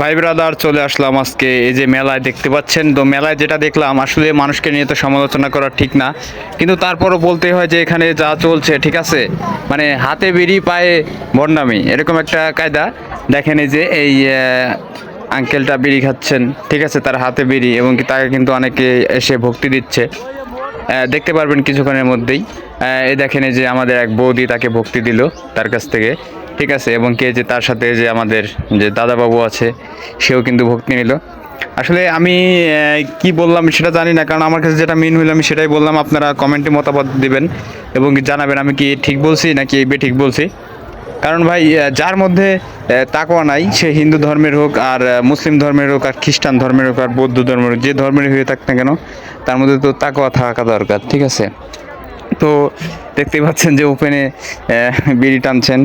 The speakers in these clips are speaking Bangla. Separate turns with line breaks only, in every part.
ভাই ব্রাদার চলে আসলাম আজকে এই যে মেলায়, দেখতে পাচ্ছেন? তো মেলায় যেটা দেখলাম, আসলে মানুষকে নিয়ে তো সমালোচনা করা ঠিক না। কিন্তু তারপরও বলতে হয় যে এখানে যা চলছে, ঠিক আছে? মানে হাতে বিড়ি, পায়ে বন্ডামি এরকম একটা কায়দা। দেখেন এই যে এই আঙ্কেলটা বিড়ি খাচ্ছেন, ঠিক আছে? তার হাতে বিড়ি, এবং কি তাকে কিন্তু অনেকে এসে ভক্তি দিচ্ছে। দেখতে পারবেন কিছুক্ষণের মধ্যেই। এই দেখেন যে আমাদের এক বৌদি তাকে ভক্তি দিল তার কাছ থেকে। ঠিক আছে, এবং কে যে তার সাথে যে আমাদের যে দাদাবাবু আছে, সেও কিন্তু ভক্তি নিল। আসলে আমি কি বললাম সেটা জানি না, কারণ আমার কাছে যেটা মেন হইল আমি সেটাই বললাম, আপনারা কমেন্টে মতামত দিবেন এবং জানাবেন আমি কি ঠিক বলছি নাকি এই বেঠিক বলছি। কারণ ভাই যার মধ্যে তাকওয়া নাই, সে হিন্দু ধর্মের হোক আর মুসলিম ধর্মের হোক আর খ্রিস্টান ধর্মের হোক আর বৌদ্ধ ধর্মের হোক, যে ধর্মের হয়ে থাক না কেন, তার মধ্যে তো তাকওয়া থাকা দরকার, ঠিক আছে। তো দেখতেই পাচ্ছেন যে ওপেনে বিড়ি টানছেন।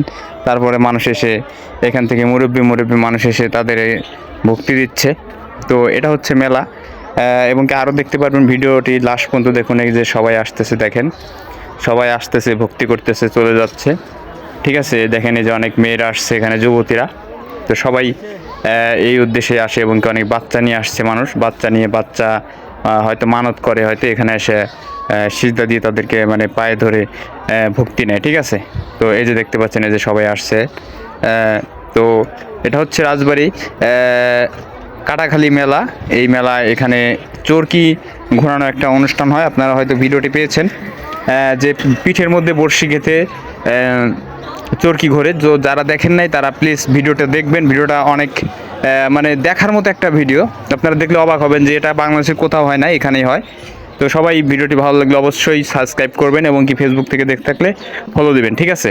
তারপরে মানুষ এসে এখান থেকে মুরব্বী মুরব্বী মানুষ এসে তাদের ভক্তি দিচ্ছে। তো এটা হচ্ছে মেলা। এবং কি আরও দেখতে পারবেন ভিডিওটি লাস্ট পর্যন্ত দেখুন, এই যে সবাই আসতেছে দেখেন। সবাই আসতেছে, ভক্তি করতেছে, চলে যাচ্ছে। ঠিক আছে, দেখেন এই যে অনেক মেয়েরা আসছে এখানে, যুবতীরা। তো সবাই এই উদ্দেশ্যে আসে এবং কি অনেক বাচ্চা নিয়ে আসছে মানুষ। বাচ্চা নিয়ে বাচ্চা হয়তো মানত করে, হয়তো এখানে এসে সিজদা দিয়ে তাদেরকে মানে পায়ে ধরে ভক্তি নেয়, ঠিক আছে? তো এই যে দেখতে পাচ্ছেন, এই যে সবাই আসছে। তো এটা হচ্ছে রাজবাড়ি কাটাখালী মেলা। এই মেলা এখানে চরকি ঘোরানো একটা অনুষ্ঠান হয়, আপনারা হয়তো ভিডিওটি পেয়েছেন। যে পিঠের মধ্যে বড়শি গেঁথে চরকি ঘোরে। তো যারা দেখেন নাই, তারা প্লিজ ভিডিওটা দেখবেন। ভিডিওটা অনেক মানে দেখার মতো একটা ভিডিও। আপনারা দেখলে অবাক হবেন যে এটা বাংলাদেশে কোথাও হয় না, এখানেই হয়। তো সবাই ভিডিওটি ভালো লাগলে অবশ্যই সাবস্ক্রাইব করবেন এবং কি ফেসবুক থেকে দেখতে থাকলে ফলো দেবেন, ঠিক আছে?